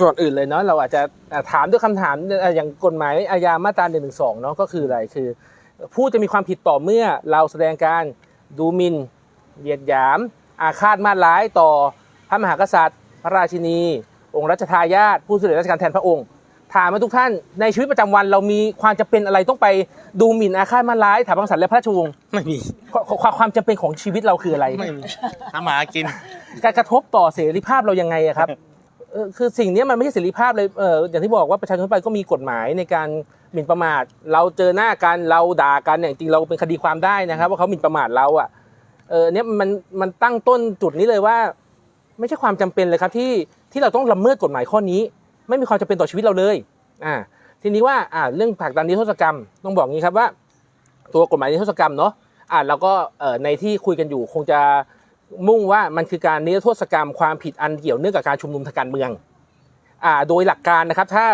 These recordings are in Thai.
ก่อนอื่นเลยเนาะเราอาจจะอ่าถามด้วยคำถามอ่าอย่างกฎหมายอาญามาตรา1นึเนาะก็คืออะไรคือ ผู้จะมีความผิดต่อเมื่อเราแสดงการดูหมินเหยียดหยาม อาฆาตมาตร้ายต่อพระมหากษัตริย์ พระราชินี องค์รัชทายาทผู้เสด็จราชการแทนพระองค์ ถามมาทุกท่านในชีวิตประจำวันเรามีความจำเป็นอะไรต้องไปดูหมิ่นอาฆาตมาตร้ายถามพระมหากษัตริย์และพระราชวงศ์ไม่มีความความความจำเป็นของชีวิตเราคืออะไรไม่มีทำหมากิน การกระทบต่อเสรีภาพเรายังไงอะครับเออ คือสิ่งนี้มันไม่ใช่เสรีภาพเลยเอออย่างที่บอกว่าประชาชนทั่วไปก็มีกฎหมายในการหมิ่นประมาท เราเจอหน้ากันเราด่ากันเนี่ยจริงเราเป็นคดีความได้นะครับ ว่าเขาหมิ่นประมาทเราอะเออเนี้ยมันมันตั้งต้นจุดนี้เลยว่า ไม่ใช่ความจำเป็นเลยครับที่ที่เราต้องละเมิดกฎหมายข้อนี้ ไม่มีความจำเป็นต่อชีวิตเราเลยอ่าทีนี้ว่าอ่าเรื่องผลักดันนิรโทษกรรมต้องบอกงี้ครับว่า ตัวกฎหมายนิรโทษกรรมเนาะอ่าเราก็เออในที่คุยกันอยู่คงจะ มุ่งว่ามันคือการนิรโทษกรรมความผิดอันเกี่ยวเนื่องกับการชุมนุมทางการเมืองอ่าโดยหลักการนะครับ ถ้า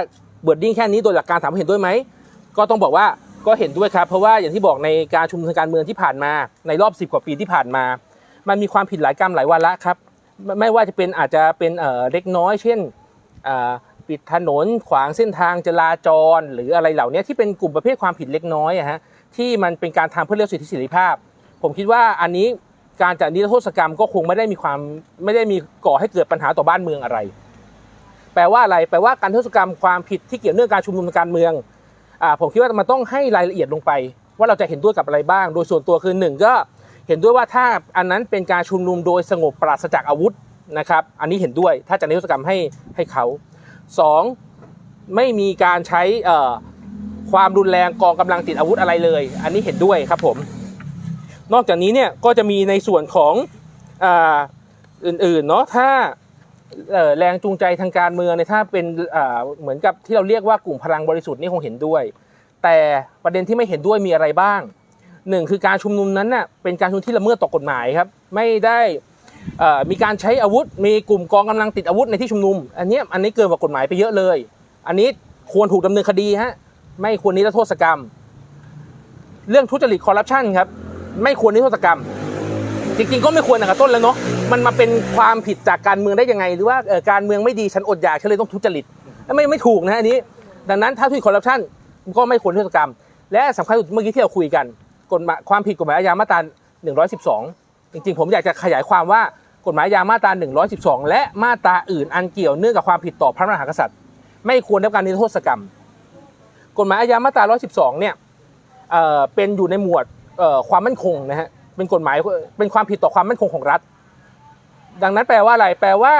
เบิร์ดดิ้งแค่นี้โดยหลักการถามว่าเห็นด้วยไหมก็ต้องบอกว่าก็เห็นด้วยครับ เพราะว่าอย่างที่บอกในการชุมนุมทางการเมืองที่ผ่านมาในรอบ 10 กว่าปีที่ผ่านมา มันมีความผิดหลายกรรมหลายวาระครับ ไม่ว่าจะเป็นอาจจะเป็นเออเล็กน้อย เช่นอ่าปิดถนนขวางเส้นทางจราจร หรืออะไรเหล่านี้ที่เป็นกลุ่มประเภทความผิดเล็กน้อยฮะที่มันเป็นการทำเพื่อเรียกสิทธิเสรีภาพ ผมคิดว่าอันนี้ การจัดนิรโทษกรรมก็คงไม่ได้มีความไม่ได้มีก่อให้เกิดปัญหาต่อบ้านเมืองอะไร แปลว่าอะไรแปลว่าการโทษกรรมความผิดที่เกี่ยวเนื่องการชุมนุมการเมืองอ่าผมคิดว่ามันต้องให้รายละเอียดลงไป ว่าเราจะเห็นด้วยกับอะไรบ้าง โดยส่วนตัวคือหนึ่งก็เห็นด้วยว่าถ้าอันนั้นเป็นการชุมนุมโดยสงบปราศจากอาวุธนะครับ อันนี้เห็นด้วยถ้าจะนิรโทษกรรมให้ให้เขาสองไม่มีการใช้เอ่อความรุนแรงกองกำลังติดอาวุธอะไรเลย อันนี้เห็นด้วยครับผม นอกจากนี้เนี่ยก็จะมีในส่วนของอาอื่นๆเนาะถ้าแรงจูงใจทางการเมืองเนี่ยถ้าเป็นเหมือนกับที่เราเรียกว่ากลุ่มพลังบริสุทธิ์นี่คงเห็นด้วย แต่ประเด็นที่ไม่เห็นด้วยมีอะไรบ้างหนึ่งคือการชุมนุมนั้นน่ะเป็นการชุมนุมที่ละเมิดต่อกฎหมายครับไม่ได้มีการใช้อาวุธ มีกลุ่มกองกำลังติดอาวุธในที่ชุมนุม อันนี้อันนี้เกินกว่ากฎหมายไปเยอะเลย อันนี้ควรถูกดำเนินคดีฮะไม่ควรนิรโทษกรรม เรื่องทุจริตคอร์รัปชันครับ ไม่ควรนิรโทษกรรม จริงๆก็ไม่ควรนะครับต้นแล้วเนาะมันมาเป็นความผิดจากการเมืองได้ยังไง หรือว่าการเมืองไม่ดีฉันอดอยากฉันเลยต้องทุจริตไม่ไม่ถูกนะอันนี้ ดังนั้นถ้าทุจริตคอร์รัปชันก็ไม่ควรนิรโทษกรรม และสำคัญสุดเมื่อกี้ที่เราคุยกันกฎหมายความผิดกฎหมายอาญามาตรา112 จริงๆ ผมอยากจะขยายความว่ากฎหมายอาญามาตรา112 และมาตราอื่นอันเกี่ยวเนื่องกับความผิดต่อพระมหากษัตริย์ ไม่ควรได้รับการนิรโทษกรรม กฎหมายอาญามาตรา112 เนี่ยเอ่อเป็นอยู่ในหมวด ความมั่นคงนะฮะเป็นกฎหมายเป็นความผิดต่อความมั่นคงของรัฐ ดังนั้นแปลว่าอะไร แปลว่า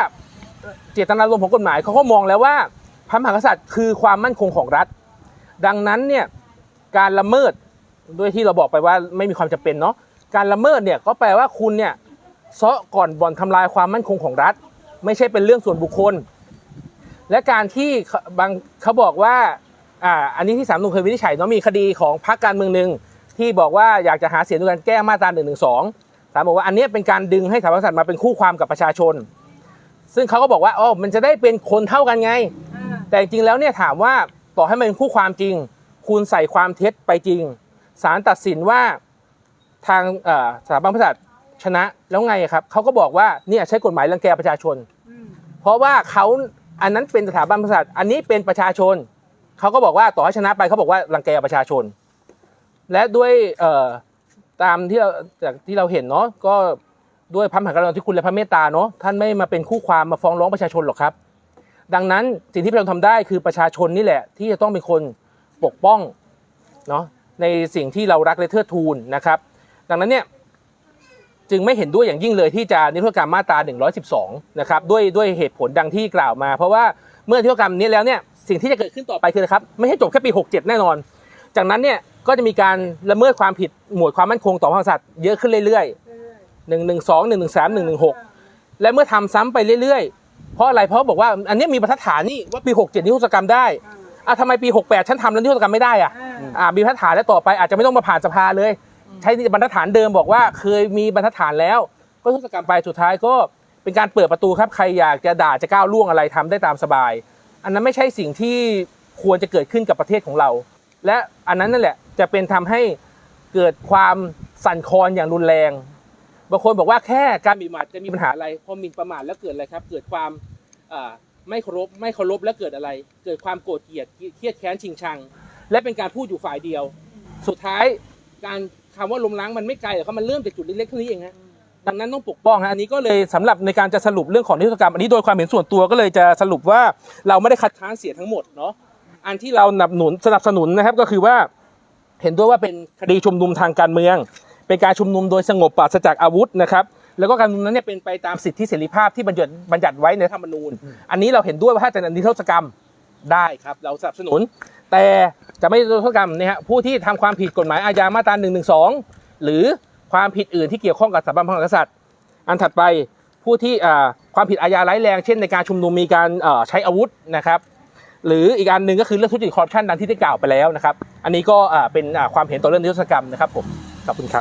เจตนารมณ์ของกฎหมายเขาก็มองแล้วว่า พระมหากษัตริย์คือความมั่นคงของรัฐ ดังนั้นเนี่ยการละเมิดด้วยที่เราบอกไปว่าไม่มีความจำเป็นเนาะการละเมิดเนี่ยก็แปลว่าคุณเนี่ยเซาะก่อนบ่อนทำลายความมั่นคงของรัฐ ไม่ใช่เป็นเรื่องส่วนบุคคล และการที่บางเขาบอกว่าอ่าอันนี้ที่สามนุนเคยวินิจฉัยเนาะมีคดีของพรรคการเมืองหนึ่ง ที่บอกว่าอยากจะหาเสียงด้วยการแก้มาตรา1นึศาลบอกว่าอันเนี้ยเป็นการดึงให้สถาบันกษัตริย์มาเป็นคู่ความกับประชาชน ซึ่งเขาก็บอกว่าอ๋อมันจะได้เป็นคนเท่ากันไง แต่จริงๆแล้วเนี่ยถามว่าต่อให้มันเป็นคู่ความจริง คุณใส่ความเท็จไปจริงศาลตัดสินว่าทางเอ่อสถาบันพระกษัตริย์ชนะแล้วไงครับเขาก็บอกว่าเนี่ยใช้กฎหมายรังแกประชาชน เพราะว่าเขาอันนั้นเป็นสถาบันพระกษัตริย์อันนี้เป็นประชาชนเขาก็บอกว่าต่อให้ชนะไปเขาบอกว่ารังแกประชาชน และด้วยตามที่เราจากที่เราเห็นเนาะก็ด้วยพระมหากรุณาธิคุณและพระเมตตาเนาะท่านไม่มาเป็นคู่ความมาฟ้องร้องประชาชนหรอกครับ ดังนั้นสิ่งที่เราทำได้คือประชาชนนี่แหละ ที่จะต้องเป็นคนปกป้องเนาะในสิ่งที่เรารักและเทิดทูนนะครับ ดังนั้นเนี่ยจึงไม่เห็นด้วยอย่างยิ่งเลยที่จะนิรโทษกรรมมาตรา 112 นะครับด้วยด้วยเหตุผลดังที่กล่าวมา เพราะว่าเมื่อนิรโทษกรรมนี้แล้วเนี่ยสิ่งที่จะเกิดขึ้นต่อไปคืออะครับ ไม่ใช่จบแค่ปี 67 แน่นอน จากนั้นเนี่ยก็จะมีการละเมิดความผิดหมวดความมั่นคงต่อพระมหากษัตริย์เยอะขึ้นเรื่อยๆ1 1 2 1 1 3 1 1 6และเมื่อทำซ้ำไปเรื่อยๆ เพราะอะไรเพราะบอกว่าอันเนี้ยมีบรรทัดฐานนี่ว่าปี67นิรโทษกรรมได้อะทำไมปี68ฉันทำแล้วนิรโทษกรรมไม่ได้อะอ่ามีบรรทัดฐานแล้วต่อไปอาจจะไม่ต้องมาผ่านสภาเลย ใช้บรรทัดฐานเดิมบอกว่าเคยมีบรรทัดฐานแล้ว ก็ทุกกรรมไปสุดท้ายก็เป็นการเปิดประตูครับใครอยากจะด่าจะก้าวล่วงอะไรทำได้ตามสบาย อันนั้นไม่ใช่สิ่งที่ควรจะเกิดขึ้นกับประเทศของเรา และอันนั้นนั่นแหละจะเป็นทำให้เกิดความสั่นคลอนอย่างรุนแรงบางคนบอกว่าแค่การหมิ่นประมาทจะมีปัญหาอะไรพอหมิ่นประมาทแล้วเกิดอะไรครับ เกิดความไม่เคารพไม่เคารพแล้วเกิดอะไร เกิดความโกรธเกลียดเครียดแค้นชิงชัง และเป็นการพูดอยู่ฝ่ายเดียว สุดท้ายการคำว่าล้มล้างมันไม่ไกลหรอกครับมันเริ่มจากจุดเล็กๆเท่นี้เองฮะดังนั้นต้องปกป้องฮะอันนี้ก็เลยสำหรับในการจะสรุปเรื่องของนิรโทษกรรม อันนี้โดยความเห็นส่วนตัวก็เลยจะสรุปว่าเราไม่ได้คัดค้านเสียทั้งหมดเนาะ อันที่เราสนับสนุนสนับสนุนนะครับก็คือว่าเห็นด้วยว่าเป็นคดีชุมนุมทางการเมือง เป็นการชุมนุมโดยสงบปราศจากอาวุธนะครับแล้วก็การชุมนุมนั้นเนี่ยเป็นไปตามสิทธิเสรีภาพที่บัญญัติบัญญัติไว้ในธรรมนูญ อันนี้เราเห็นด้วยว่าถ้าจะนิรโทษกรรมได้ครับ เราสนับสนุน แต่จะไม่นิรโทษกรรมนี่ยฮะผู้ที่ทำความผิดกฎหมายอาญามาตรา1นึหรือความผิดอื่นที่เกี่ยวข้องกับสถาบันพระมหากษัตริย์ อันถัดไปผู้ที่อ่าความผิดอาญาร้ายแรง เช่นในการชุมนุมมีการเอ่อใช้อาวุธนะครับ หรืออีกอันหนึ่งก็คือเรื่องทุจริตคอร์รัปชันดังที่ได้กล่าวไปแล้วนะครับ อันนี้ก็เป็นความเห็นต่อเรื่องนิรโทษกรรมนะครับผม ขอบคุณครับ